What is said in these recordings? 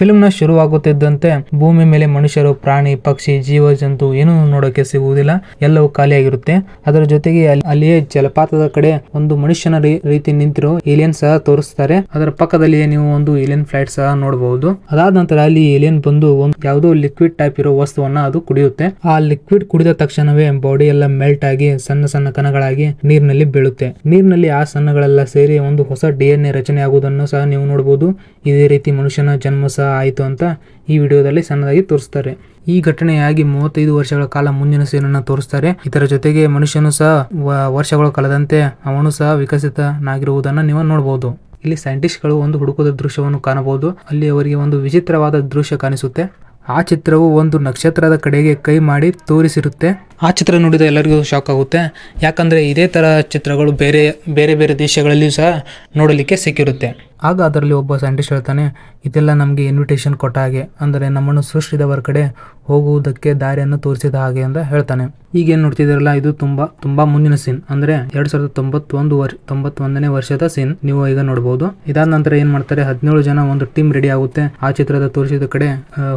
ಫಿಲ್ಮ್ನ ಶುರುವಾಗುತ್ತಿದ್ದಂತೆ ಭೂಮಿ ಮೇಲೆ ಮನುಷ್ಯರು, ಪ್ರಾಣಿ, ಪಕ್ಷಿ ಜೀವ ಜಂತು ಏನು ನೋಡೋಕೆ ಸಿಗುವುದಿಲ್ಲ. ಎಲ್ಲವೂ ಖಾಲಿಯಾಗಿರುತ್ತೆ. ಅದರ ಜೊತೆಗೆ ಅಲ್ಲಿ- ಅಲ್ಲಿಯೇ ಜಲಪಾತದ ಕಡೆ ಒಂದು ಮನುಷ್ಯನ ರೀತಿ ನಿಂತಿರೋ ಏಲಿಯನ್ ಸಹ ತೋರಿಸ್ತಾರೆ. ಅದರ ಪಕ್ಕದಲ್ಲಿಯೇ ನೀವು ಒಂದು ಏಲಿಯನ್ ಫ್ಲೈಟ್ ಸಹ ನೋಡಬಹುದು ಅದಾದ ನಂತರ ಅಲ್ಲಿ ಏಲಿಯನ್ ಬಂದು ಒಂದು ಯಾವುದೋ ಲಿಕ್ವಿಡ್ ಟೈಪ್ ಇರೋ ವಸ್ತುವನ್ನ ಅದು ಕುಡಿಯುತ್ತೆ. ಆ ಲಿಕ್ವಿಡ್ ಕುಡಿದ ತಕ್ಷಣವೇ ಬಾಡಿ ಎಲ್ಲ ಮೆಲ್ಟ್ ಆಗಿ ಸಣ್ಣ ಸಣ್ಣ ಕಣಗಳಾಗಿ ನೀರಿನಲ್ಲಿ ಬೀಳುತ್ತೆ. ನೀರಿನಲ್ಲಿ ಆ ಸಣ್ಣಗಳೆಲ್ಲ ಸೇರಿ ಒಂದು ಹೊಸ ಡಿ ಎನ್ ಎ ರಚನೆ ಆಗುವುದನ್ನು ಸಹ ನೀವು ನೋಡಬಹುದು ಇದೇ ರೀತಿ ಮನುಷ್ಯನ ಜನ್ಮ ಸಹ ಆಯಿತು ಅಂತ ಈ ವಿಡಿಯೋದಲ್ಲಿ ಸಣ್ಣದಾಗಿ ತೋರಿಸ್ತಾರೆ. ಈ ಘಟನೆಯಾಗಿ ಮೂವತ್ತೈದು ವರ್ಷಗಳ ಕಾಲ ಮುಂದಿನ ಸೇನನ್ನು ತೋರಿಸ್ತಾರೆ. ಇದರ ಜೊತೆಗೆ ಮನುಷ್ಯನು ಸಹ ವರ್ಷಗಳು ಕಳೆದಂತೆ ಅವನು ಸಹ ವಿಕಸಿತನಾಗಿರುವುದನ್ನು ನೀವು ನೋಡಬಹುದು ಇಲ್ಲಿ ಸೈಂಟಿಸ್ಟ್ಗಳು ಒಂದು ಹುಡುಕದ ದೃಶ್ಯವನ್ನು ಕಾಣಬಹುದು. ಅಲ್ಲಿ ಅವರಿಗೆ ಒಂದು ವಿಚಿತ್ರವಾದ ದೃಶ್ಯ ಕಾಣಿಸುತ್ತೆ. ಆ ಚಿತ್ರವು ಒಂದು ನಕ್ಷತ್ರದ ಕಡೆಗೆ ಕೈ ಮಾಡಿ ತೋರಿಸಿರುತ್ತೆ. ಆ ಚಿತ್ರ ನೋಡಿದ ಎಲ್ಲರಿಗೂ ಶಾಕ್ ಆಗುತ್ತೆ. ಯಾಕಂದ್ರೆ ಇದೇ ತರ ಚಿತ್ರಗಳು ಬೇರೆ ಬೇರೆ ಬೇರೆ ದೇಶಗಳಲ್ಲಿಯೂ ಸಹ ನೋಡಲಿಕ್ಕೆ ಸಿಕ್ಕಿರುತ್ತೆ. ಆಗ ಅದರಲ್ಲಿ ಒಬ್ಬ ಸೈಂಟಿಸ್ಟ್ ಹೇಳ್ತಾನೆ, ಇದೆಲ್ಲ ನಮಗೆ ಇನ್ವಿಟೇಷನ್ ಕೊಟ್ಟ ಹಾಗೆ, ಅಂದರೆ ನಮ್ಮನ್ನು ಸೃಷ್ಟಿದವರ ಕಡೆ ಹೋಗುವುದಕ್ಕೆ ದಾರಿಯನ್ನು ತೋರಿಸಿದ ಹಾಗೆ ಅಂತ ಹೇಳ್ತಾನೆ. ಈಗ ಏನ್ ನೋಡ್ತಿದ್ದೀರಲ್ಲ, ಇದು ತುಂಬಾ ತುಂಬಾ ಮುಂದಿನ ಸೀನ್ ಅಂದ್ರೆ ಎರಡ್ ಸಾವಿರದ ತೊಂಬತ್ತೊಂದು ವರ್ಷ ತೊಂಬತ್ತೊಂದನೇ ವರ್ಷದ ಸೀನ್ ನೀವು ಈಗ ನೋಡಬಹುದು ಇದಾದ ನಂತರ ಏನ್ ಮಾಡ್ತಾರೆ, ಹದಿನೇಳು ಜನ ಒಂದು ಟೀಮ್ ರೆಡಿ ಆಗುತ್ತೆ. ಆ ಚಿತ್ರದ ತೋರಿಸಿದ ಕಡೆ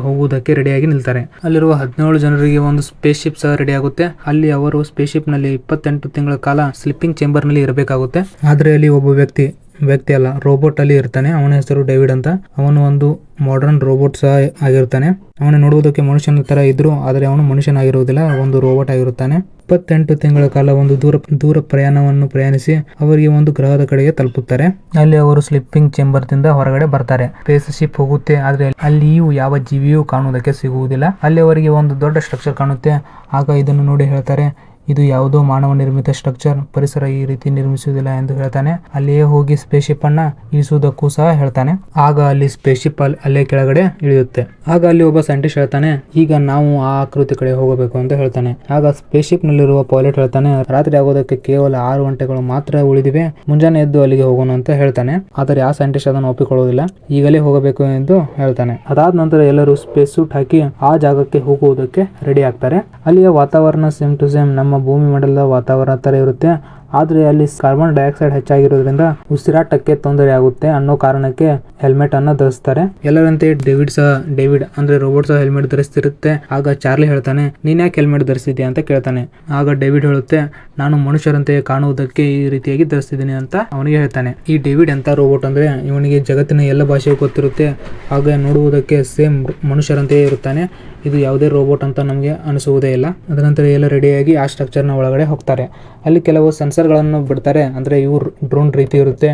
ಹೋಗುವುದಕ್ಕೆ ರೆಡಿಯಾಗಿ ನಿಲ್ತಾರೆ. ಅಲ್ಲಿರುವ ಹದಿನೇಳು ಜನರಿಗೆ ಒಂದು ಸ್ಪೇಸ್ ಶಿಪ್ ಸಹ ರೆಡಿ ಆಗುತ್ತೆ. ಅಲ್ಲಿ ಅವರು ಸ್ಪೇಸ್ ಶಿಪ್ನಲ್ಲಿ ಇಪ್ಪತ್ತೆಂಟು ತಿಂಗಳ ಕಾಲ ಸ್ಲಿಪ್ಪಿಂಗ್ ಚೇಂಬರ್ನಲ್ಲಿ ಇರಬೇಕಾಗುತ್ತೆ. ಆದ್ರೆ ಅಲ್ಲಿ ಒಬ್ಬ ವ್ಯಕ್ತಿ ವ್ಯಕ್ತಿ ಅಲ್ಲ ರೋಬೋಟ್ ಅಲ್ಲಿ ಇರ್ತಾನೆ. ಅವನ ಹೆಸರು ಡೇವಿಡ್ ಅಂತ. ಅವನು ಒಂದು ಮಾಡರ್ನ್ ರೋಬೋಟ್ ಸಹ ಆಗಿರ್ತಾನೆ. ಅವನು ನೋಡುವುದಕ್ಕೆ ಮನುಷ್ಯನ ತರ ಇದ್ರು, ಆದರೆ ಅವನು ಮನುಷ್ಯನಾಗಿರುವುದಿಲ್ಲ. ಒಂದು ರೋಬೋಟ್ ಆಗಿರುತ್ತಾನೆ. ಇಪ್ಪತ್ತೆಂಟು ತಿಂಗಳ ಕಾಲ ಒಂದು ದೂರ ದೂರ ಪ್ರಯಾಣವನ್ನು ಪ್ರಯಾಣಿಸಿ ಅವರಿಗೆ ಒಂದು ಗ್ರಹದ ಕಡೆಗೆ ತಲುಪುತ್ತಾರೆ. ಅಲ್ಲಿ ಅವರು ಸ್ಲಿಪ್ಪಿಂಗ್ ಚೇಂಬರ್ ದಿಂದ ಹೊರಗಡೆ ಬರ್ತಾರೆ. ಸ್ಪೇಸ್ ಶಿಪ್ ಹೋಗುತ್ತೆ, ಆದ್ರೆ ಅಲ್ಲಿಯೂ ಯಾವ ಜೀವಿಯೂ ಕಾಣುವುದಕ್ಕೆ ಸಿಗುವುದಿಲ್ಲ. ಅಲ್ಲಿ ಅವರಿಗೆ ಒಂದು ದೊಡ್ಡ ಸ್ಟ್ರಕ್ಚರ್ ಕಾಣುತ್ತೆ. ಆಗ ಇದನ್ನು ನೋಡಿ ಹೇಳ್ತಾರೆ ಇದು ಯಾವುದೋ ಮಾನವ ನಿರ್ಮಿತ ಸ್ಟ್ರಕ್ಚರ್ ಪರಿಸರ ಈ ರೀತಿ ನಿರ್ಮಿಸುವುದಿಲ್ಲ ಎಂದು ಹೇಳ್ತಾನೆ. ಅಲ್ಲಿಯೇ ಹೋಗಿ ಸ್ಪೇಸ್ ಶಿಪ್ ಅನ್ನ ಇಳಿಸುವುದಕ್ಕೂ ಸಹ ಹೇಳ್ತಾನೆ. ಆಗ ಅಲ್ಲಿ ಸ್ಪೇಸ್ ಶಿಪ್ ಅಲ್ಲೇ ಕೆಳಗಡೆ ಇಳಿಯುತ್ತೆ. ಆಗ ಅಲ್ಲಿ ಒಬ್ಬ ಸೈಂಟಿಸ್ಟ್ ಹೇಳ್ತಾನೆ, ಈಗ ನಾವು ಆ ಆಕೃತಿ ಕಡೆ ಹೋಗಬೇಕು ಅಂತ ಹೇಳ್ತಾನೆ. ಆಗ ಸ್ಪೇಸ್ ಶಿಪ್ ನಲ್ಲಿರುವ ಪೈಲಟ್ ಹೇಳ್ತಾನೆ, ರಾತ್ರಿ ಆಗೋದಕ್ಕೆ ಕೇವಲ ಆರು ಗಂಟೆಗಳು ಮಾತ್ರ ಉಳಿದಿವೆ, ಮುಂಜಾನೆ ಎದ್ದು ಅಲ್ಲಿಗೆ ಹೋಗೋಣ ಅಂತ ಹೇಳ್ತಾನೆ. ಆದರೆ ಆ ಸೈಂಟಿಸ್ಟ್ ಅದನ್ನು ಒಪ್ಪಿಕೊಳ್ಳುವುದಿಲ್ಲ ಈಗಲೇ ಹೋಗಬೇಕು ಎಂದು ಹೇಳ್ತಾನೆ. ಅದಾದ ನಂತರ ಎಲ್ಲರೂ ಸ್ಪೇಸ್ ಸೂಟ್ ಹಾಕಿ ಆ ಜಾಗಕ್ಕೆ ಹೋಗುವುದಕ್ಕೆ ರೆಡಿ ಆಗ್ತಾರೆ. ಅಲ್ಲಿಯ ವಾತಾವರಣ ಸೇಮ್ ಟು ಸೇಮ್ ನಮ್ಮ ಭೂಮಿ ಮಂಡಲದ ವಾತಾವರಣ ತರ ಇರುತ್ತೆ. ಆದ್ರೆ ಅಲ್ಲಿ ಕಾರ್ಬನ್ ಡೈಆಕ್ಸೈಡ್ ಹೆಚ್ಚಾಗಿರೋದ್ರಿಂದ ಉಸಿರಾಟಕ್ಕೆ ತೊಂದರೆ ಆಗುತ್ತೆ ಅನ್ನೋ ಕಾರಣಕ್ಕೆ ಹೆಲ್ಮೆಟ್ ಅನ್ನ ಧರಿಸ್ತಾರೆ. ಎಲ್ಲರಂತೆ ಡೇವಿಡ್ ಸಹ, ಡೇವಿಡ್ ಅಂದ್ರೆ ರೋಬೋಟ್ ಸಹ ಹೆಲ್ಮೆಟ್ ಧರಿಸ್ತಿರುತ್ತೆ. ಆಗ ಚಾರ್ಲಿ ಹೇಳ್ತಾನೆ, ನೀನ್ ಯಾಕೆ ಹೆಲ್ಮೆಟ್ ಧರಿಸಿದ್ಯಾ ಅಂತ ಕೇಳ್ತಾನೆ. ಆಗ ಡೇವಿಡ್ ಹೇಳುತ್ತೆ, ನಾನು ಮನುಷ್ಯರಂತೆ ಕಾಣುವುದಕ್ಕೆ ಈ ರೀತಿಯಾಗಿ ಧರಿಸಿದ್ದೀನಿ ಅಂತ ಅವನಿಗೆ ಹೇಳ್ತಾನೆ. ಈ ಡೇವಿಡ್ ಎಂತ ರೋಬೋಟ್ ಅಂದ್ರೆ ಇವನಿಗೆ ಜಗತ್ತಿನ ಎಲ್ಲ ಭಾಷೆಯೂ ಗೊತ್ತಿರುತ್ತೆ. ಹಾಗೆ ನೋಡುವುದಕ್ಕೆ ಸೇಮ್ ಮನುಷ್ಯರಂತೆಯೇ ಇರುತ್ತಾನೆ. ಇದು ಯಾವುದೇ ರೋಬೋಟ್ ಅಂತ ನಮಗೆ ಅನಿಸುವುದೇ ಇಲ್ಲ. ಅದರ ನಂತರ ಎಲ್ಲ ರೆಡಿಯಾಗಿ ಆ ಸ್ಟ್ರಕ್ಚರ್ನ ಒಳಗಡೆ ಹೋಗ್ತಾರೆ. ಅಲ್ಲಿ ಕೆಲವು ಸೆನ್ಸರ್ಗಳನ್ನು ಬಿಡ್ತಾರೆ. ಅಂದರೆ ಇವು ಡ್ರೋನ್ ರೀತಿ ಇರುತ್ತೆ.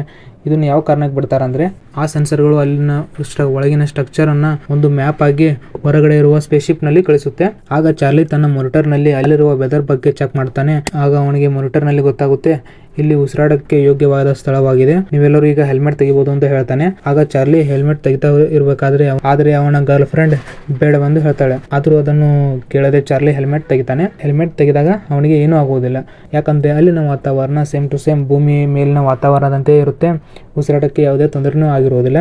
ಇದನ್ನು ಯಾವ ಕಾರಣಕ್ಕೆ ಬಿಡ್ತಾರೆ ಅಂದರೆ ಆ ಸೆನ್ಸರ್ಗಳು ಅಲ್ಲಿನ ಸ್ಟ್ರ ಒಳಗಿನ ಸ್ಟ್ರಕ್ಚರನ್ನು ಒಂದು ಮ್ಯಾಪ್ ಆಗಿ ಹೊರಗಡೆ ಇರುವ ಸ್ಪೇಸ್ಶಿಪ್ನಲ್ಲಿ ಕಳಿಸುತ್ತೆ. ಆಗ ಚಾರ್ಲಿ ತನ್ನ ಮೊನಿಟರ್ನಲ್ಲಿ ಅಲ್ಲಿರುವ ವೆದರ್ ಬಗ್ಗೆ ಚೆಕ್ ಮಾಡ್ತಾನೆ. ಆಗ ಅವನಿಗೆ ಮೊನಿಟರ್ನಲ್ಲಿ ಗೊತ್ತಾಗುತ್ತೆ ಇಲ್ಲಿ ಉಸಿರಾಡಕ್ಕೆ ಯೋಗ್ಯವಾದ ಸ್ಥಳವಾಗಿದೆ. ನೀವೆಲ್ಲರೂ ಈಗ ಹೆಲ್ಮೆಟ್ ತೆಗಿಬಹುದು ಅಂತ ಹೇಳ್ತಾನೆ. ಆಗ ಚಾರ್ಲಿ ಹೆಲ್ಮೆಟ್ ತೆಗಿತಾ ಇರಬೇಕಾದ್ರೆ ಆದರೆ ಅವನ ಗರ್ಲ್ ಫ್ರೆಂಡ್ ಬೇಡವೆಂದು ಹೇಳ್ತಾಳೆ. ಆದರೂ ಅದನ್ನು ಕೇಳದೆ ಚಾರ್ಲಿ ಹೆಲ್ಮೆಟ್ ತೆಗಿತಾನೆ. ಹೆಲ್ಮೆಟ್ ತೆಗೆದಾಗ ಅವನಿಗೆ ಏನೂ ಆಗುವುದಿಲ್ಲ. ಯಾಕಂದ್ರೆ ಅಲ್ಲಿನ ವಾತಾವರಣ ಸೇಮ್ ಟು ಸೇಮ್ ಭೂಮಿ ಮೇಲಿನ ವಾತಾವರಣದಂತೆ ಇರುತ್ತೆ. ಉಸಿರಾಟಕ್ಕೆ ಯಾವುದೇ ತೊಂದರೆನೂ ಆಗಿರುವುದಿಲ್ಲ.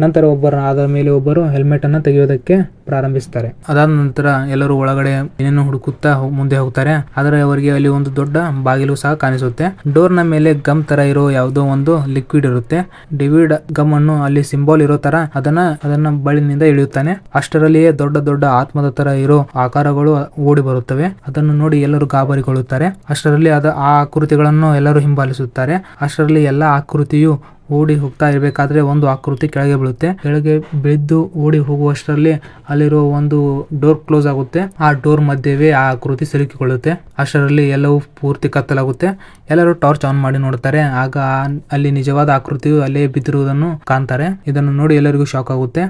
ನಂತರ ಒಬ್ಬರ ಆದ ಮೇಲೆ ಒಬ್ಬರು ಹೆಲ್ಮೆಟ್ ಅನ್ನು ತೆಗೆಯೋದಕ್ಕೆ ಪ್ರಾರಂಭಿಸ್ತಾರೆ. ಅದಾದ ನಂತರ ಎಲ್ಲರೂ ಒಳಗಡೆ ಏನೇನು ಹುಡುಕುತ್ತಾ ಮುಂದೆ ಹೋಗ್ತಾರೆ. ಆದರೆ ಅವರಿಗೆ ಅಲ್ಲಿ ಒಂದು ದೊಡ್ಡ ಬಾಗಿಲು ಸಹ ಕಾಣಿಸುತ್ತೆ. ಡೋರ್ನ ಮೇಲೆ ಗಮ್ ತರ ಇರೋ ಯಾವುದೋ ಒಂದು ಲಿಕ್ವಿಡ್ ಇರುತ್ತೆ. ಡಿವಿಡ್ ಗಮ್ ಅನ್ನು ಅಲ್ಲಿ ಸಿಂಬಲ್ ಇರೋ ತರ ಅದನ್ನ ಅದನ್ನ ಬಳಿನಿಂದ ಇಳಿಯುತ್ತಾನೆ ಅಷ್ಟರಲ್ಲಿಯೇ ದೊಡ್ಡ ದೊಡ್ಡ ಆತ್ಮದ ತರ ಇರೋ ಆಕಾರಗಳು ಓಡಿ ಬರುತ್ತವೆ. ಅದನ್ನು ನೋಡಿ ಎಲ್ಲರೂ ಗಾಬರಿಗೊಳ್ಳುತ್ತಾರೆ. ಅಷ್ಟರಲ್ಲಿ ಅದ ಆ ಆಕೃತಿಗಳನ್ನು ಎಲ್ಲರೂ ಹಿಂಬಾಲಿಸುತ್ತಾರೆ. ಅಷ್ಟರಲ್ಲಿ ಎಲ್ಲ ಆಕೃತಿಯು ಓಡಿ ಹೋಗ್ತಾ ಇರಬೇಕಾದ್ರೆ ಒಂದು ಆಕೃತಿ ಕೆಳಗೆ ಬೀಳುತ್ತೆ. ಕೆಳಗೆ ಬಿದ್ದು ಓಡಿ ಹೋಗುವಷ್ಟರಲ್ಲಿ ಅಲ್ಲಿರುವ ಒಂದು ಡೋರ್ ಕ್ಲೋಸ್ ಆಗುತ್ತೆ. ಆ ಡೋರ್ ಮಧ್ಯವೇ ಆ ಆಕೃತಿ ಸಿಲುಕಿಕೊಳ್ಳುತ್ತೆ. ಅಷ್ಟರಲ್ಲಿ ಎಲ್ಲವೂ ಪೂರ್ತಿ ಕತ್ತಲಾಗುತ್ತೆ. ಎಲ್ಲರೂ ಟಾರ್ಚ್ ಆನ್ ಮಾಡಿ ನೋಡುತ್ತಾರೆ. ಆಗ ಅಲ್ಲಿ ನಿಜವಾದ ಆಕೃತಿಯು ಅಲ್ಲೇ ಬಿದ್ದಿರುವುದನ್ನು ಕಾಣ್ತಾರೆ. ಇದನ್ನು ನೋಡಿ ಎಲ್ಲರಿಗೂ ಶಾಕ್ ಆಗುತ್ತೆ.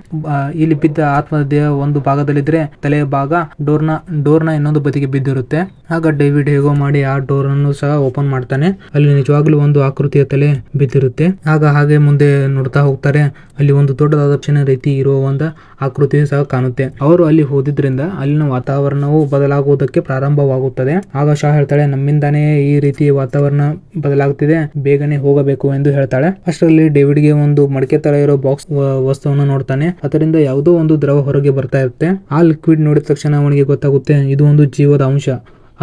ಇಲ್ಲಿ ಬಿದ್ದ ಆತ್ಮದ ಒಂದು ಭಾಗದಲ್ಲಿದ್ರೆ ತಲೆಯ ಭಾಗ ಡೋರ್ನ ಡೋರ್ನ ಇನ್ನೊಂದು ಬದಿಗೆ ಬಿದ್ದಿರುತ್ತೆ. ಆಗ ಡೇವಿಡ್ ಹೇಗೋ ಮಾಡಿ ಆ ಡೋರ್ ಅನ್ನು ಸಹ ಓಪನ್ ಮಾಡ್ತಾನೆ. ಅಲ್ಲಿ ನಿಜವಾಗ್ಲೂ ಒಂದು ಆಕೃತಿಯ ತಲೆ ಬಿದ್ದಿರುತ್ತೆ. ಆಗ ಹಾಗೆ ಮುಂದೆ ನೋಡ್ತಾ ಹೋಗ್ತಾರೆ. ಅಲ್ಲಿ ಒಂದು ದೊಡ್ಡದಾದ ಚಿನ್ನ ರೀತಿ ಇರುವ ಒಂದು ಆಕೃತಿಯು ಸಹ ಕಾಣುತ್ತೆ. ಅವರು ಅಲ್ಲಿ ಹೋದಿದ್ರಿಂದ ಅಲ್ಲಿನ ವಾತಾವರಣವು ಬದಲಾಗುವುದಕ್ಕೆ ಪ್ರಾರಂಭವಾಗುತ್ತದೆ. ಆಗ ಶಾ ಹೇಳ್ತಾಳೆ, ನಮ್ಮಿಂದಾನೇ ಈ ರೀತಿ ವಾತಾವರಣ ಬದಲಾಗುತ್ತಿದೆ ಬೇಗನೆ ಹೋಗಬೇಕು ಎಂದು ಹೇಳ್ತಾಳೆ. ಅಷ್ಟರಲ್ಲಿ ಡೇವಿಡ್ಗೆ ಒಂದು ಮಡಕೆ ತರ ಇರೋ ಬಾಕ್ಸ್ ವಸ್ತುವನ್ನು ನೋಡ್ತಾನೆ. ಅದರಿಂದ ಯಾವುದೋ ಒಂದು ದ್ರವ ಹೊರಗೆ ಬರ್ತಾ ಇರುತ್ತೆ. ಆ ಲಿಕ್ವಿಡ್ ನೋಡಿದ ತಕ್ಷಣ ಅವನಿಗೆ ಗೊತ್ತಾಗುತ್ತೆ, ಇದು ಒಂದು ಜೀವದ ಅಂಶ.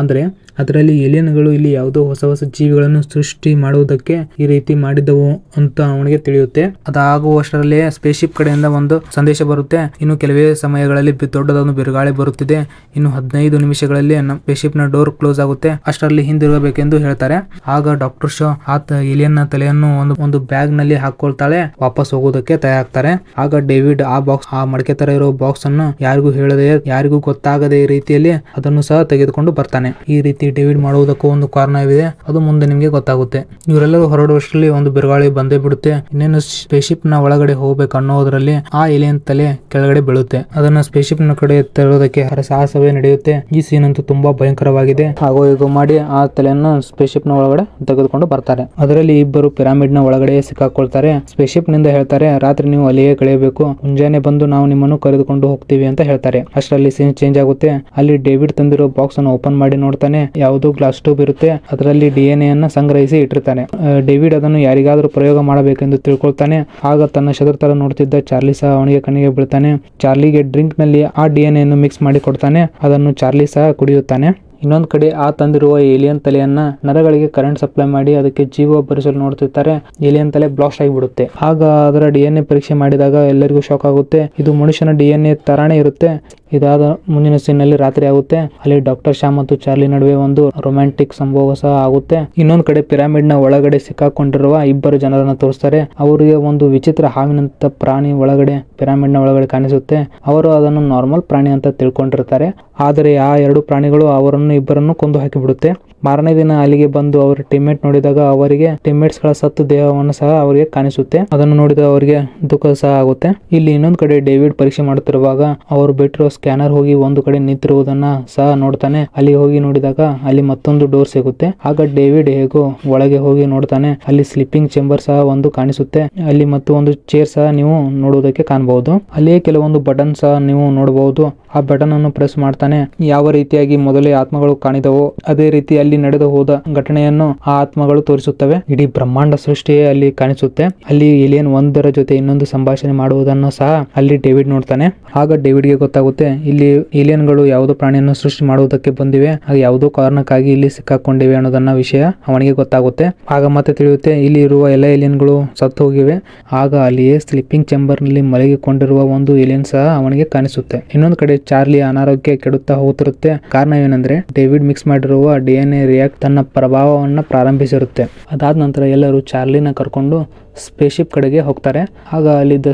ಅಂದ್ರೆ ಅದರಲ್ಲಿ ಏಲಿಯನ್ಗಳು ಇಲ್ಲಿ ಯಾವುದೋ ಹೊಸ ಹೊಸ ಜೀವಿಗಳನ್ನು ಸೃಷ್ಟಿ ಮಾಡುವುದಕ್ಕೆ ಈ ರೀತಿ ಮಾಡಿದ್ದವು ಅಂತ ಅವನಿಗೆ ತಿಳಿಯುತ್ತೆ. ಅದಾಗುವಷ್ಟರಲ್ಲಿ ಸ್ಪೇಸ್ ಶಿಪ್ ಕಡೆಯಿಂದ ಒಂದು ಸಂದೇಶ ಬರುತ್ತೆ. ಇನ್ನು ಕೆಲವೇ ಸಮಯಗಳಲ್ಲಿ ದೊಡ್ಡದಾದ ಬಿರುಗಾಳಿ ಬರುತ್ತಿದೆ. ಇನ್ನು ಹದಿನೈದು ನಿಮಿಷಗಳಲ್ಲಿ ನಮ್ಮ ಸ್ಪೇಸ್ ಶಿಪ್ನ ಡೋರ್ ಕ್ಲೋಸ್ ಆಗುತ್ತೆ. ಅಷ್ಟರಲ್ಲಿ ಹಿಂದಿರುಗಬೇಕೆಂದು ಹೇಳ್ತಾರೆ. ಆಗ ಡಾಕ್ಟರ್ ಶೋ ಆತ ಏಲಿಯನ್ನ ತಲೆಯನ್ನು ಒಂದು ಒಂದು ಬ್ಯಾಗ್ನಲ್ಲಿ ಹಾಕೊಳ್ತಾಳೆ. ವಾಪಸ್ ಹೋಗೋದಕ್ಕೆ ತಯಾರಾಗ್ತಾರೆ. ಆಗ ಡೇವಿಡ್ ಆ ಬಾಕ್ಸ್ ಆ ಮಡಕೆ ತರ ಇರೋ ಬಾಕ್ಸ್ ಅನ್ನು ಯಾರಿಗೂ ಹೇಳದೆ, ಯಾರಿಗೂ ಗೊತ್ತಾಗದೆ ರೀತಿಯಲ್ಲಿ ಅದನ್ನು ಸಹ ತೆಗೆದುಕೊಂಡು ಬರ್ತಾನೆ. ಈ ರೀತಿ ಡೇವಿಡ್ ಮಾಡುವುದಕ್ಕೂ ಒಂದು ಕಾರಣವಿದೆ. ಅದು ಮುಂದೆ ನಿಮಗೆ ಗೊತ್ತಾಗುತ್ತೆ. ಇವರೆಲ್ಲರೂ ಹೊರಡುವಷ್ಟರಲ್ಲಿ ಒಂದು ಬಿರುಗಾಳಿ ಬಂದೇ ಬಿಡುತ್ತೆ. ಇನ್ನೇನು ಸ್ಪೇಸ್ಶಿಪ್ನ ಒಳಗಡೆ ಹೋಗ್ಬೇಕು ಅನ್ನೋದ್ರಲ್ಲಿ ಆ ಏಲಿಯನ್ ತಲೆ ಕೆಳಗಡೆ ಬೀಳುತ್ತೆ. ಅದನ್ನ ಸ್ಪೇಸ್ಶಿಪ್ನ ಕಡೆ ತರೋದಕ್ಕೆ ಸಾಹಸವೇ ನಡೆಯುತ್ತೆ. ಈ ಸೀನ್ ಅಂತೂ ತುಂಬಾ ಭಯಂಕರವಾಗಿದೆ. ಹಾಗೂ ಇದು ಮಾಡಿ ಆ ತಲೆಯನ್ನು ಸ್ಪೇಸ್ಶಿಪ್ನ ಒಳಗಡೆ ತೆಗೆದುಕೊಂಡು ಬರ್ತಾರೆ. ಅದರಲ್ಲಿ ಇಬ್ಬರು ಪಿರಾಮಿಡ್ನ ಒಳಗಡೆ ಸಿಕ್ಕಾಕೊಳ್ತಾರೆ. ಸ್ಪೇಸ್ಶಿಪ್ನಿಂದ ಹೇಳ್ತಾರೆ, ರಾತ್ರಿ ನೀವು ಅಲ್ಲಿಯೇ ಕಳೆಯಬೇಕು. ಮುಂಜಾನೆ ಬಂದು ನಾವು ನಿಮ್ಮನ್ನು ಕರೆದುಕೊಂಡು ಹೋಗ್ತೀವಿ ಅಂತ ಹೇಳ್ತಾರೆ. ಅಷ್ಟರಲ್ಲಿ ಸೀನ್ ಚೇಂಜ್ ಆಗುತ್ತೆ. ಅಲ್ಲಿ ಡೇವಿಡ್ ತಂದಿರೋ ಬಾಕ್ಸ್ ಅನ್ನು ಓಪನ್ ಮಾಡಿ ನೋಡ್ತಾನೆ, ಯಾವುದೋ ಗ್ಲಾಸ್ ಟ್ಯೂಬ್ ಇರುತ್ತೆ, ಅದರಲ್ಲಿ ಡಿ ಎನ್ ಅನ್ನ ಸಂಗ್ರಹಿಸಿ ಇಟ್ಟಿರ್ತಾನೆ. ಡೇವಿಡ್ ಅದನ್ನು ಯಾರಿಗಾದ್ರೂ ಪ್ರಯೋಗ ಮಾಡಬೇಕೆಂದು ತಿಳ್ಕೊಳ್ತಾನೆ. ಆಗ ತನ್ನ ಶತ್ರು ತರ ನೋಡ್ತಿದ್ದ ಚಾರ್ಲಿ ಸಹ ಅವನಿಗೆ ಕಣ್ಣಿಗೆ ಬಿಡ್ತಾನೆ ಚಾರ್ಲಿಗೆ ಡ್ರಿಂಕ್ನಲ್ಲಿ ಆ ಡಿ ಎನ್ ಎನ್ನು ಮಿಕ್ಸ್ ಮಾಡಿ ಕೊಡ್ತಾನೆ. ಅದನ್ನು ಚಾರ್ಲಿ ಸಹ ಕುಡಿಯುತ್ತಾನೆ. ಇನ್ನೊಂದು ಕಡೆ ಆ ತಂದಿರುವ ಏಲಿಯನ್ ತಲೆಯನ್ನ ನರಗಳಿಗೆ ಕರೆಂಟ್ ಸಪ್ಲೈ ಮಾಡಿ ಅದಕ್ಕೆ ಜೀವ ಬರಿಸಲು ನೋಡ್ತಿರ್ತಾರೆ. ಏಲಿಯನ್ ತಲೆ ಬ್ಲಾಸ್ಟ್ ಆಗಿಬಿಡುತ್ತೆ. ಆಗ ಅದರ ಡಿ ಎನ್ ಎ ಪರೀಕ್ಷೆ ಮಾಡಿದಾಗ ಎಲ್ಲರಿಗೂ ಶಾಕ್ ಆಗುತ್ತೆ. ಇದು ಮನುಷ್ಯನ ಡಿ ಎನ್ ಎ ತರಾನೇ ಇರುತ್ತೆ. ಇದಾದ ಮುಂದಿನ ಸೀನ್ನಲ್ಲಿ ರಾತ್ರಿ ಆಗುತ್ತೆ. ಅಲ್ಲಿ ಡಾಕ್ಟರ್ ಶ್ಯಾಮ್ ಮತ್ತು ಚಾರ್ಲಿ ನಡುವೆ ಒಂದು ರೊಮ್ಯಾಂಟಿಕ್ ಸಂಭೋಗ ಸಹ ಆಗುತ್ತೆ. ಇನ್ನೊಂದ್ ಕಡೆ ಪಿರಾಮಿಡ್ನ ಒಳಗಡೆ ಸಿಕ್ಕಾಕೊಂಡಿರುವ ಇಬ್ಬರು ಜನರನ್ನ ತೋರಿಸ್ತಾರೆ. ಅವರಿಗೆ ಒಂದು ವಿಚಿತ್ರ ಹಾವಿನಂತ ಪ್ರಾಣಿ ಒಳಗಡೆ ಪಿರಾಮಿಡ್ನ ಒಳಗಡೆ ಕಾಣಿಸುತ್ತೆ. ಅವರು ಅದನ್ನು ನಾರ್ಮಲ್ ಪ್ರಾಣಿ ಅಂತ ತಿಳ್ಕೊಂಡಿರ್ತಾರೆ. ಆದರೆ ಆ ಎರಡು ಪ್ರಾಣಿಗಳು ಅವರನ್ನು ಇಬ್ಬರನ್ನು ಕೊಂದು ಹಾಕಿಬಿಡುತ್ತೆ. ಮಾರನೇ ದಿನ ಅಲ್ಲಿಗೆ ಬಂದು ಅವರ ಟೀಮ್ಮೇಟ್ ನೋಡಿದಾಗ ಅವರಿಗೆ ಟೀಮ್ಮೇಟ್ಸ್ಗಳ ಸತ್ತು ದೇಹವನ್ನು ಸಹ ಅವರಿಗೆ ಕಾಣಿಸುತ್ತೆ. ಅದನ್ನು ನೋಡಿದ ಅವರಿಗೆ ದುಃಖ ಸಹ ಆಗುತ್ತೆ. ಇಲ್ಲಿ ಇನ್ನೊಂದು ಕಡೆ ಡೇವಿಡ್ ಪರೀಕ್ಷೆ ಮಾಡುತ್ತಿರುವಾಗ ಅವರು ಬಿಟ್ಟಿರೋ ಸ್ಕ್ಯಾನರ್ ಹೋಗಿ ಒಂದು ಕಡೆ ನಿಂತಿರುವುದನ್ನ ಸಹ ನೋಡ್ತಾನೆ. ಅಲ್ಲಿ ಹೋಗಿ ನೋಡಿದಾಗ ಅಲ್ಲಿ ಮತ್ತೊಂದು ಡೋರ್ ಸಿಗುತ್ತೆ. ಆಗ ಡೇವಿಡ್ ಹೇಗೋ ಒಳಗೆ ಹೋಗಿ ನೋಡ್ತಾನೆ. ಅಲ್ಲಿ ಸ್ಲೀಪಿಂಗ್ ಚೇಂಬರ್ ಸಹ ಒಂದು ಕಾಣಿಸುತ್ತೆ. ಅಲ್ಲಿ ಮತ್ತು ಒಂದು ಚೇರ್ ಸಹ ನೀವು ನೋಡುವುದಕ್ಕೆ ಕಾಣಬಹುದು ಅಲ್ಲಿಯೇ ಕೆಲವೊಂದು ಬಟನ್ ಸಹ ನೀವು ನೋಡಬಹುದು ಆ ಬಟನ್ ಅನ್ನು ಪ್ರೆಸ್ ಮಾಡ್ತಾನೆ. ಯಾವ ರೀತಿಯಾಗಿ ಮೊದಲೇ ಆತ್ಮಗಳು ಕಾಣಿದವೋ, ಅದೇ ರೀತಿ ಅಲ್ಲಿ ನಡೆದು ಹೋದ ಘಟನೆಯನ್ನು ಆ ಆತ್ಮಗಳು ತೋರಿಸುತ್ತವೆ. ಇಡೀ ಬ್ರಹ್ಮಾಂಡ ಸೃಷ್ಟಿಯೇ ಅಲ್ಲಿ ಕಾಣಿಸುತ್ತೆ. ಅಲ್ಲಿ ಏಲಿಯನ್ ಒಂದರ ಜೊತೆ ಇನ್ನೊಂದು ಸಂಭಾಷಣೆ ಮಾಡುವುದನ್ನು ಸಹ ಅಲ್ಲಿ ಡೇವಿಡ್ ನೋಡ್ತಾನೆ. ಆಗ ಡೇವಿಡ್ಗೆ ಗೊತ್ತಾಗುತ್ತೆ, ಇಲ್ಲಿ ಏಲಿಯನ್ಗಳು ಯಾವುದೋ ಪ್ರಾಣಿಯನ್ನು ಸೃಷ್ಟಿ ಮಾಡುವುದಕ್ಕೆ ಬಂದಿವೆ. ಅದು ಯಾವುದೋ ಕಾರಣಕ್ಕಾಗಿ ಇಲ್ಲಿ ಸಿಕ್ಕಾಕೊಂಡಿವೆ ಅನ್ನೋದನ್ನ ವಿಷಯ ಅವನಿಗೆ ಗೊತ್ತಾಗುತ್ತೆ. ಆಗ ಮತ್ತೆ ತಿಳಿಯುತ್ತೆ, ಇಲ್ಲಿ ಇರುವ ಎಲ್ಲ ಏಲಿಯನ್ಗಳು ಸತ್ತು ಹೋಗಿವೆ. ಆಗ ಅಲ್ಲಿಯೇ ಸ್ಲೀಪಿಂಗ್ ಚೇಂಬರ್ನಲ್ಲಿ ಮಲಗಿಕೊಂಡಿರುವ ಒಂದು ಏಲಿಯನ್ ಸಹ ಅವನಿಗೆ ಕಾಣಿಸುತ್ತೆ. ಇನ್ನೊಂದು ಕಡೆ ಚಾರ್ಲಿ ಅನಾರೋಗ್ಯ ಕೆಡುತ್ತಾ ಹೋಗುತ್ತಿರುತ್ತೆ. ಕಾರಣ ಏನಂದ್ರೆ, ಡೇವಿಡ್ ಮಿಕ್ಸ್ ಮಾಡಿರುವ ಡಿ ಎನ್ ಎ ರಿಯಾಕ್ಟ್ ತನ್ನ ಪ್ರಭಾವವನ್ನು ಪ್ರಾರಂಭಿಸಿರುತ್ತೆ. ಅದಾದ ನಂತರ ಎಲ್ಲರೂ ಚಾರ್ಲಿನ ಕರ್ಕೊಂಡು ಸ್ಪೇಸ್ಶಿಪ್ ಕಡೆಗೆ ಹೋಗ್ತಾರೆ. ಆಗ ಅಲ್ಲಿದ್ದ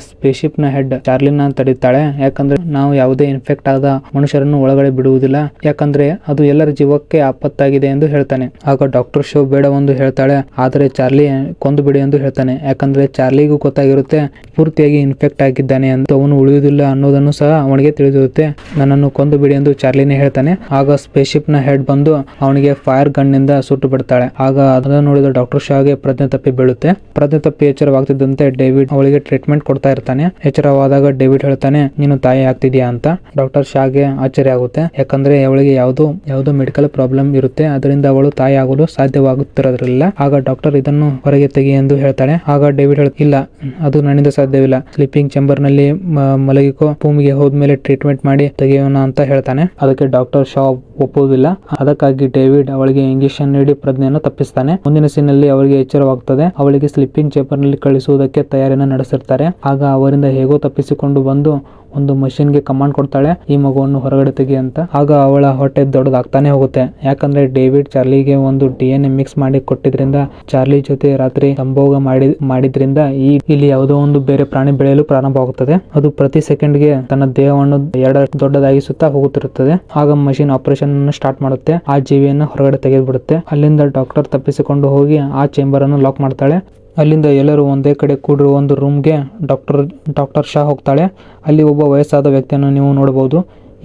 ನ ಹೆಡ್ ಚಾರ್ಲಿನ ತಡೀತಾಳೆ ಯಾಕಂದ್ರೆ ನಾವು ಯಾವುದೇ ಇನ್ಫೆಕ್ಟ್ ಆದ ಮನುಷ್ಯರನ್ನು ಒಳಗಡೆ ಬಿಡುವುದಿಲ್ಲ. ಯಾಕಂದ್ರೆ ಅದು ಎಲ್ಲರ ಜೀವಕ್ಕೆ ಆಪತ್ತಾಗಿದೆ ಎಂದು ಹೇಳ್ತಾನೆ. ಆಗ ಡಾಕ್ಟರ್ ಶೋ ಬೇಡ ಒಂದು ಹೇಳ್ತಾಳೆ. ಆದರೆ ಚಾರ್ಲಿ ಕೊಂದು ಬಿಡಿ ಎಂದು ಹೇಳ್ತಾನೆ. ಯಾಕಂದ್ರೆ ಚಾರ್ಲಿಗೂ ಗೊತ್ತಾಗಿರುತ್ತೆ, ಪೂರ್ತಿಯಾಗಿ ಇನ್ಫೆಕ್ಟ್ ಆಗಿದ್ದಾನೆ ಅಂತ. ಅವನು ಉಳಿಯುವುದಿಲ್ಲ ಅನ್ನೋದನ್ನು ಸಹ ಅವನಿಗೆ ತಿಳಿದಿರುತ್ತೆ. ನನ್ನನ್ನು ಕೊಂದು ಬಿಡಿ ಎಂದು ಚಾರ್ಲಿನೇ ಹೇಳ್ತಾನೆ. ಆಗ ಸ್ಪೇಸ್ಶಿಪ್ನ ಹೆಡ್ ಬಂದು ಅವನಿಗೆ ಫೈರ್ ಗನ್ನಿಂದ ಸುಟ್ಟು ಬಿಡ್ತಾಳೆ. ಆಗ ಅದನ್ನು ನೋಡಿದ ಡಾಕ್ಟರ್ ಶಾಗೆ ಪ್ರಜ್ಞೆ ತಪ್ಪಿ ಬೀಳುತ್ತೆ. ಪ್ರಜ್ಞೆ ತಪ್ಪಿ ಎಚ್ಚರವಾಗ್ತಿದ್ದಂತೆ ಡೇವಿಡ್ ಅವಳಿಗೆ ಟ್ರೀಟ್ಮೆಂಟ್ ಕೊಡ್ತಾ ಇರ್ತಾನೆ. ಎಚ್ಚರವಾದಾಗ ಡೇವಿಡ್ ಹೇಳ್ತಾನೆ, ನೀನು ತಾಯಿ ಆಗ್ತಿದ್ಯಾ? ಅಂತ. ಡಾಕ್ಟರ್ ಶಾಗೆ ಆಶ್ಚರ್ಯ ಆಗುತ್ತೆ. ಯಾಕಂದ್ರೆ ಅವಳಿಗೆ ಯಾವುದೋ ಯಾವುದೋ ಮೆಡಿಕಲ್ ಪ್ರಾಬ್ಲಮ್ ಇರುತ್ತೆ. ಅದರಿಂದ ಅವಳು ತಾಯಿ ಆಗಲು ಸಾಧ್ಯವಾಗುತ್ತಿರೋದ್ರಲ್ಲ. ಆಗ ಡಾಕ್ಟರ್ ಇದನ್ನು ಹೊರಗೆ ತೆಗಿ ಎಂದು ಹೇಳ್ತಾಳೆ. ಆಗ ಡೇವಿಡ್ ಇಲ್ಲ, ಅದು ನನ್ನಿಂದ ಸಾಧ್ಯವಿಲ್ಲ. ಸ್ಲೀಪಿಂಗ್ ಚೇಂಬರ್ನಲ್ಲಿ ಮಲಗಿಕೋ, ಭೂಮಿಗೆ ಹೋದ್ಮೇಲೆ ಟ್ರೀಟ್ಮೆಂಟ್ ಮಾಡಿ ತೆಗೆಯೋಣ ಅಂತ ಹೇಳ್ತಾನೆ. ಅದಕ್ಕೆ ಡಾಕ್ಟರ್ ಶಾ ಒಪ್ಪುವುದಿಲ್ಲ. ಅದಕ್ಕಾಗಿ ಡೇವಿಡ್ ಅವಳಿಗೆ ಇಂಜೆಕ್ಷನ್ ನೀಡಿ ಪ್ರಜ್ಞೆಯನ್ನು ತಪ್ಪಿಸ್ತಾನೆ. ಮುಂದಿನ ಸೀನ್ ಅಲ್ಲಿ ಅವಳಿಗೆ ಎಚ್ಚರವಾಗುತ್ತದೆ ಅವಳಿಗೆ ಸ್ಲೀಪಿಂಗ್ ಚೇಂಬರ್ ನಲ್ಲಿ ಕಳಿಸುವುದಕ್ಕೆ ತಯಾರಿಯನ್ನು ನಡೆಸಿರ್ತಾರೆ. ಆಗ ಅವರಿಂದ ಹೇಗೋ ತಪ್ಪಿಸಿಕೊಂಡು ಬಂದು ಒಂದು ಮಷಿನ್ಗೆ ಕಮಾಂಡ್ ಕೊಡ್ತಾಳೆ, ಈ ಮಗುವನ್ನು ಹೊರಗಡೆ ತೆಗಿ ಅಂತ. ಆಗ ಅವಳ ಹೊಟ್ಟೆ ದೊಡ್ಡದಾಗ್ತಾನೆ ಹೋಗುತ್ತೆ. ಯಾಕಂದ್ರೆ ಡೇವಿಡ್ ಚಾರ್ಲಿಗೆ ಒಂದು ಡಿ ಎನ್ ಎ ಮಿಕ್ಸ್ ಮಾಡಿ ಕೊಟ್ಟಿದ್ರಿಂದ, ಚಾರ್ಲಿ ಜೊತೆ ರಾತ್ರಿ ಸಂಭೋಗ ಮಾಡಿ, ಮಾಡಿದ್ರಿಂದ ಈ, ಇಲ್ಲಿ ಯಾವುದೋ ಒಂದು ಬೇರೆ ಪ್ರಾಣಿ ಬೆಳೆಯಲು ಪ್ರಾರಂಭವಾಗುತ್ತದೆ ಅದು ಪ್ರತಿ ಸೆಕೆಂಡ್ಗೆ ತನ್ನ ದೇಹವನ್ನು ಎರಡ ದೊಡ್ಡದಾಗಿಸುತ್ತಾ ಹೋಗುತ್ತಿರುತ್ತದೆ. ಆಗ ಮಷಿನ್ ಆಪರೇಷನ್ ಅನ್ನು ಸ್ಟಾರ್ಟ್ ಮಾಡುತ್ತೆ. ಆ ಜೀವಿಯನ್ನು ಹೊರಗಡೆ ತೆಗೆದುಬಿಡುತ್ತೆ. ಅಲ್ಲಿಂದ ಡಾಕ್ಟರ್ ತಪ್ಪಿಸಿಕೊಂಡು ಹೋಗಿ ಆ ಚೇಂಬರ್ ಅನ್ನು ಲಾಕ್ ಮಾಡ್ತಾಳೆ. ಅಲ್ಲಿಂದ ಎಲ್ಲರೂ ಒಂದೇ ಕಡೆ ಕೂಡಿರುವ ಒಂದು ರೂಮ್ಗೆ ಡಾಕ್ಟರ್ ಡಾಕ್ಟರ್ ಶಾ ಹೋಗ್ತಾಳೆ. ಅಲ್ಲಿ ಒಬ್ಬ ವಯಸ್ಸಾದ ವ್ಯಕ್ತಿಯನ್ನು ನೀವು ನೋಡಬಹುದು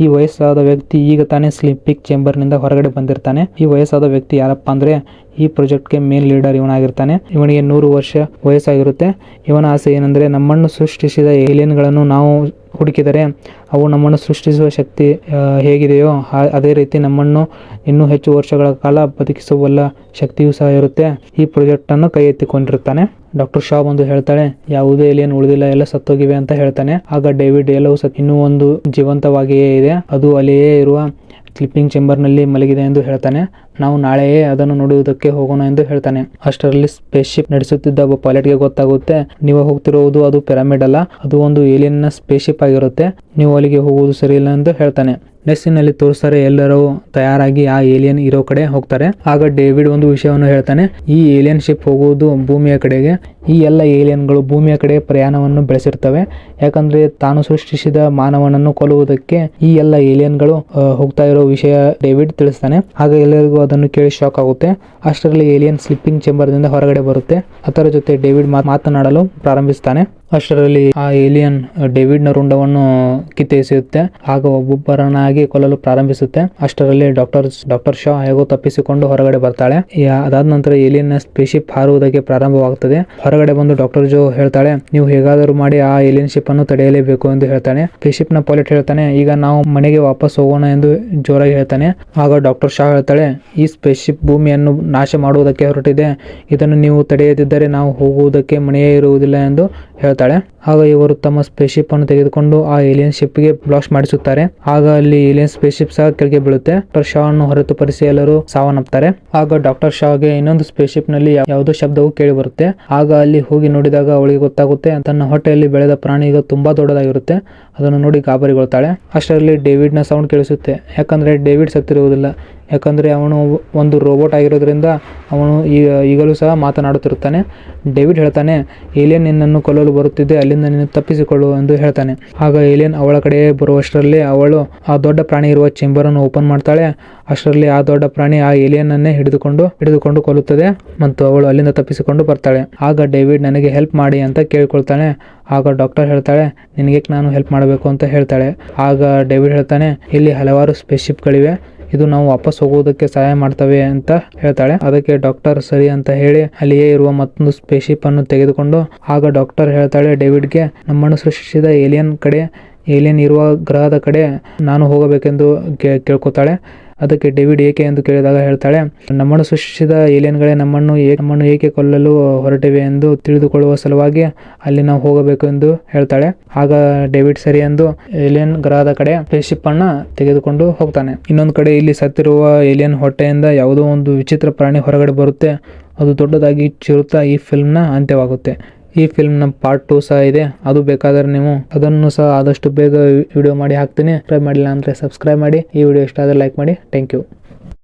ಈ ವಯಸ್ಸಾದ ವ್ಯಕ್ತಿ ಈಗ ತಾನೇ ಸ್ಲೀಪಿಂಗ್ ಚೇಂಬರ್ನಿಂದ ಹೊರಗಡೆ ಬಂದಿರ್ತಾನೆ. ಈ ವಯಸ್ಸಾದ ವ್ಯಕ್ತಿ ಯಾರಪ್ಪ ಅಂದ್ರೆ ಈ ಪ್ರಾಜೆಕ್ಟ್ಗೆ ಮೇನ್ ಲೀಡರ್ ಇವನಾಗಿರ್ತಾನೆ. ಇವನಿಗೆ ನೂರು ವರ್ಷ ವಯಸ್ಸಾಗಿರುತ್ತೆ. ಇವನ ಆಸೆ ಏನಂದ್ರೆ ನಮ್ಮನ್ನು ಸೃಷ್ಟಿಸಿದ ಏಲಿಯನ್ಗಳನ್ನು ನಾವು ಹುಡುಕಿದರೆ ಅವು ನಮ್ಮನ್ನು ಸೃಷ್ಟಿಸುವ ಶಕ್ತಿ ಹೇಗಿದೆಯೋ ಅದೇ ರೀತಿ ನಮ್ಮನ್ನು ಇನ್ನೂ ಹೆಚ್ಚು ವರ್ಷಗಳ ಕಾಲ ಬದುಕಿಸಬಲ್ಲ ಶಕ್ತಿಯೂ ಸಹ ಇರುತ್ತೆ. ಈ ಪ್ರಾಜೆಕ್ಟ್ ಅನ್ನು ಕೈ ಎತ್ತಿಕೊಂಡಿರ್ತಾನೆ ಡಾಕ್ಟರ್ ಶಾ ಬಂದು ಹೇಳ್ತಾಳೆ, ಯಾವುದೇ ಏಲಿಯನ್ ಉಳಿದಿಲ್ಲ, ಎಲ್ಲ ಸತ್ತೋಗಿವೆ ಅಂತ ಹೇಳ್ತಾನೆ. ಆಗ ಡೇವಿಡ್ ಎಲ್ಲವೂ ಇನ್ನೂ ಒಂದು ಜೀವಂತವಾಗಿಯೇ ಇದೆ. ಅದು ಅಲ್ಲಿಯೇ ಇರುವ ಸ್ಲೀಪಿಂಗ್ ಚೇಂಬರ್ನಲ್ಲಿ ಮಲಗಿದೆ ಎಂದು ಹೇಳ್ತಾನೆ. ನಾವು ನಾಳೆಯೇ ಅದನ್ನು ನೋಡುವುದಕ್ಕೆ ಹೋಗೋಣ ಎಂದು ಹೇಳ್ತಾನೆ. ಅಷ್ಟರಲ್ಲಿ ಸ್ಪೇಸ್ ಶಿಪ್ ನಡೆಸುತ್ತಿದ್ದ ಒಬ್ಬ ಪೈಲಟ್ಗೆ ಗೊತ್ತಾಗುತ್ತೆ, ನೀವು ಹೋಗ್ತಿರುವುದು ಅದು ಪಿರಮಿಡ್ ಅಲ್ಲ, ಅದು ಒಂದು ಏಲಿಯನ್ನ ಸ್ಪೇಸ್ ಶಿಪ್ ಆಗಿರುತ್ತೆ. ನೀವು ಅಲ್ಲಿಗೆ ಹೋಗುವುದು ಸರಿಯಿಲ್ಲ ಎಂದು ಹೇಳ್ತಾನೆ. ನೆಸ್ಸಿನಲ್ಲಿ ತೋರಿಸ್ತಾರೆ, ಎಲ್ಲರೂ ತಯಾರಾಗಿ ಆ ಏಲಿಯನ್ ಇರೋ ಕಡೆ ಹೋಗ್ತಾರೆ. ಆಗ ಡೇವಿಡ್ ಒಂದು ವಿಷಯವನ್ನು ಹೇಳ್ತಾನೆ, ಈ ಏಲಿಯನ್ ಶಿಪ್ ಹೋಗುವುದು ಭೂಮಿಯ ಕಡೆಗೆ. ಈ ಎಲ್ಲ ಏಲಿಯನ್ಗಳು ಭೂಮಿಯ ಕಡೆ ಪ್ರಯಾಣವನ್ನು ಬೆಳೆಸಿರ್ತವೆ. ಯಾಕಂದ್ರೆ ತಾನು ಸೃಷ್ಟಿಸಿದ ಮಾನವನನ್ನು ಕೊಲ್ಲುವುದಕ್ಕೆ ಈ ಎಲ್ಲ ಏಲಿಯನ್ಗಳು ಗಳು ಹೋಗ್ತಾ ಇರೋ ವಿಷಯ ಡೇವಿಡ್ ತಿಳಿಸ್ತಾನೆ. ಆಗ ಎಲ್ಲರಿಗೂ ಅದನ್ನು ಕೇಳಿ ಶಾಕ್ ಆಗುತ್ತೆ. ಅಷ್ಟರಲ್ಲಿ ಏಲಿಯನ್ ಸ್ಲಿಪ್ಪಿಂಗ್ ಚೇಂಬರ್ದಿಂದ ಹೊರಗಡೆ ಬರುತ್ತೆ. ಅದರ ಜೊತೆ ಡೇವಿಡ್ ಮಾತ್- ಮಾತನಾಡಲು ಪ್ರಾರಂಭಿಸ್ತಾನೆ. ಅಷ್ಟರಲ್ಲಿ ಆ ಏಲಿಯನ್ ಡೇವಿಡ್ನ ರುಂಡವನ್ನು ಕಿತ್ತೆಸೆಯುತ್ತೆ. ಹಾಗೂ ಒಬ್ಬೊಬ್ಬರನ್ನಾಗಿ ಕೊಲ್ಲಲು ಪ್ರಾರಂಭಿಸುತ್ತೆ. ಅಷ್ಟರಲ್ಲಿ ಡಾಕ್ಟರ್ ಡಾಕ್ಟರ್ ಶಾ ಹೇಗೋ ತಪ್ಪಿಸಿಕೊಂಡು ಹೊರಗಡೆ ಬರ್ತಾಳೆ. ಅದಾದ ನಂತರ ಏಲಿಯನ್ನ ಸ್ಪೇಸ್ಶಿಪ್ ಹಾರುವುದಕ್ಕೆ ಪ್ರಾರಂಭವಾಗುತ್ತದೆ ಹೊರಗಡೆ ಬಂದು ಡಾಕ್ಟರ್ ಜೋ ಹೇಳ್ತಾಳೆ, ನೀವು ಹೇಗಾದರೂ ಮಾಡಿ ಆ ಏಲಿಯನ್ ಶಿಪ್ ಅನ್ನು ತಡೆಯಲೇಬೇಕು ಎಂದು ಹೇಳ್ತಾನೆ. ಸ್ಪೇಸ್ಶಿಪ್ನ ಪೈಲಟ್ ಹೇಳ್ತಾನೆ, ಈಗ ನಾವು ಮನೆಗೆ ವಾಪಸ್ ಹೋಗೋಣ ಎಂದು ಜೋರಾಗಿ ಹೇಳ್ತಾನೆ. ಆಗ ಡಾಕ್ಟರ್ ಶಾ ಹೇಳ್ತಾಳೆ, ಈ ಸ್ಪೇಸ್ಶಿಪ್ ಭೂಮಿಯನ್ನು ನಾಶ ಮಾಡುವುದಕ್ಕೆ ಹೊರಟಿದೆ. ಇದನ್ನು ನೀವು ತಡೆಯದಿದ್ದರೆ ನಾವು ಹೋಗುವುದಕ್ಕೆ ಮನೆಯೇ ಇರುವುದಿಲ್ಲ ಎಂದು ಹೇಳ್ತಾಳೆ ಆಗ ಇವರು ತಮ್ಮ ಸ್ಪೇಸ್ಶಿಪ್ ಅನ್ನು ತೆಗೆದುಕೊಂಡು ಆ ಏಲಿಯನ್ ಶಿಪ್ಗೆ ಬ್ಲಾಸ್ಟ್ ಮಾಡಿಸುತ್ತಾರೆ. ಆಗ ಅಲ್ಲಿ ಏಲಿಯನ್ ಸ್ಪೇಸ್ಶಿಪ್ ಸಹ ಕೆಳಗೆ ಬೀಳುತ್ತೆ. ಡಾಕ್ಟರ್ ಶಾ ಅನ್ನು ಹೊರತುಪಡಿಸಿ ಎಲ್ಲರೂ ಸಾವನ್ನಪ್ತಾರೆ. ಆಗ ಡಾಕ್ಟರ್ ಶಾಗೆ ಇನ್ನೊಂದು ಸ್ಪೇಸ್ಶಿಪ್ನಲ್ಲಿ ಯಾ- ಯಾವುದೋ ಶಬ್ದವು ಕೇಳಿ ಬರುತ್ತೆ. ಆಗ ಅಲ್ಲಿ ಹೋಗಿ ನೋಡಿದಾಗ ಅವಳಿಗೆ ಗೊತ್ತಾಗುತ್ತೆ, ತನ್ನ ಹೊಟ್ಟೆಯಲ್ಲಿ ಬೆಳೆದ ಪ್ರಾಣಿ ಈಗ ತುಂಬಾ ದೊಡ್ಡದಾಗಿರುತ್ತೆ. ಅದನ್ನು ನೋಡಿ ಗಾಬರಿಗೊಳ್ತಾಳೆ. ಅಷ್ಟರಲ್ಲಿ ಡೇವಿಡ್ನ ಸೌಂಡ್ ಕೇಳಿಸುತ್ತೆ. ಯಾಕಂದ್ರೆ ಡೇವಿಡ್ ಸತ್ತಿರುವುದಿಲ್ಲ. ಯಾಕಂದ್ರೆ ಅವನು ಒಂದು ರೋಬೋಟ್ ಆಗಿರೋದ್ರಿಂದ ಅವನು ಈಗ ಈಗಲೂ ಸಹ ಮಾತನಾಡುತ್ತಿರುತ್ತಾನೆ. ಡೇವಿಡ್ ಹೇಳ್ತಾನೆ ಏಲಿಯನ್ ನಿನ್ನನ್ನು ಕೊಲ್ಲಲು ಬರುತ್ತಿದ್ದೆ ಅಲ್ಲಿಂದ ನೀನು ತಪ್ಪಿಸಿಕೊಳ್ಳು ಎಂದು ಹೇಳ್ತಾನೆ. ಆಗ ಏಲಿಯನ್ ಅವಳ ಕಡೆ ಬರುವಷ್ಟರಲ್ಲಿ ಅವಳು ಆ ದೊಡ್ಡ ಪ್ರಾಣಿ ಇರುವ ಚೇಂಬರ್ ಅನ್ನು ಓಪನ್ ಮಾಡ್ತಾಳೆ. ಅಷ್ಟರಲ್ಲಿ ಆ ದೊಡ್ಡ ಪ್ರಾಣಿ ಆ ಏಲಿಯನ್ ಅನ್ನೇ ಹಿಡಿದುಕೊಂಡು ಹಿಡಿದುಕೊಂಡು ಕೊಲ್ಲುತ್ತದೆ ಮತ್ತು ಅವಳು ಅಲ್ಲಿಂದ ತಪ್ಪಿಸಿಕೊಂಡು ಬರ್ತಾಳೆ. ಆಗ ಡೇವಿಡ್ ನನಗೆ ಹೆಲ್ಪ್ ಮಾಡಿ ಅಂತ ಕೇಳ್ಕೊಳ್ತಾನೆ. ಆಗ ಡಾಕ್ಟರ್ ಹೇಳ್ತಾಳೆ, ನಿನಗೆ ನಾನು ಹೆಲ್ಪ್ ಮಾಡಬೇಕು ಅಂತ ಹೇಳ್ತಾಳೆ. ಆಗ ಡೇವಿಡ್ ಹೇಳ್ತಾನೆ, ಇಲ್ಲಿ ಹಲವಾರು ಸ್ಪೇಸ್ಶಿಪ್ಗಳಿವೆ. ಇದು ನಾವು ವಾಪಸ್ ಹೋಗುವುದಕ್ಕೆ ಸಹಾಯ ಮಾಡ್ತವೆ ಅಂತ ಹೇಳ್ತಾಳೆ. ಅದಕ್ಕೆ ಡಾಕ್ಟರ್ ಸರಿ ಅಂತ ಹೇಳಿ ಅಲ್ಲಿಯೇ ಇರುವ ಮತ್ತೊಂದು ಸ್ಪೇಸ್ಶಿಪ್ ಅನ್ನು ತೆಗೆದುಕೊಂಡು ಆಗ ಡಾಕ್ಟರ್ ಹೇಳ್ತಾಳೆ, ಡೇವಿಡ್ಗೆ ನಮ್ಮನ್ನು ಸೃಷ್ಟಿಸಿದ ಏಲಿಯನ್ ಕಡೆ, ಏಲಿಯನ್ ಇರುವ ಗ್ರಹದ ಕಡೆ ನಾನು ಹೋಗಬೇಕೆಂದು ಕೇಳ್ಕೊತಾಳೆ. ಅದಕ್ಕೆ ಡೇವಿಡ್ ಏಕೆ ಎಂದು ಕೇಳಿದಾಗ ಹೇಳ್ತಾಳೆ, ನಮ್ಮನ್ನು ಸೃಷ್ಟಿಸಿದ ಏಲಿಯನ್ಗಳೇ ನಮ್ಮನ್ನು ನಮ್ಮನ್ನು ಏಕೆ ಕೊಲ್ಲಲು ಹೊರಟಿವೆ ಎಂದು ತಿಳಿದುಕೊಳ್ಳುವ ಸಲುವಾಗಿ ಅಲ್ಲಿ ನಾವು ಹೋಗಬೇಕು ಎಂದು ಹೇಳ್ತಾಳೆ. ಆಗ ಡೇವಿಡ್ ಸರಿ ಎಂದು ಏಲಿಯನ್ ಗ್ರಹದ ಕಡೆ ಸ್ಪೇಸ್ಶಿಪ್ ಅನ್ನ ತೆಗೆದುಕೊಂಡು ಹೋಗ್ತಾನೆ. ಇನ್ನೊಂದು ಕಡೆ ಇಲ್ಲಿ ಸತ್ತಿರುವ ಏಲಿಯನ್ ಹೊಟ್ಟೆಯಿಂದ ಯಾವುದೋ ಒಂದು ವಿಚಿತ್ರ ಪ್ರಾಣಿ ಹೊರಗಡೆ ಬರುತ್ತೆ. ಅದು ದೊಡ್ಡದಾಗಿ ಚಿರುತ್ತಾ ಈ ಫಿಲ್ಮ್ನ ಅಂತ್ಯವಾಗುತ್ತೆ. ಈ ಫಿಲ್ಮ್ನ ಪಾರ್ಟ್ ಟೂ ಸಹ ಇದೆ. ಅದು ಬೇಕಾದರೆ ನೀವು ಅದನ್ನು ಸಹ ಆದಷ್ಟು ಬೇಗ ವಿಡಿಯೋ ಮಾಡಿ ಹಾಕ್ತೀನಿ. ಸಬ್ಸ್ಕ್ರೈಬ್ ಮಾಡಿಲ್ಲ ಅಂದ್ರೆ ಸಬ್ಸ್ಕ್ರೈಬ್ ಮಾಡಿ. ಈ ವಿಡಿಯೋ ಇಷ್ಟ ಆದರೆ ಲೈಕ್ ಮಾಡಿ. Thank you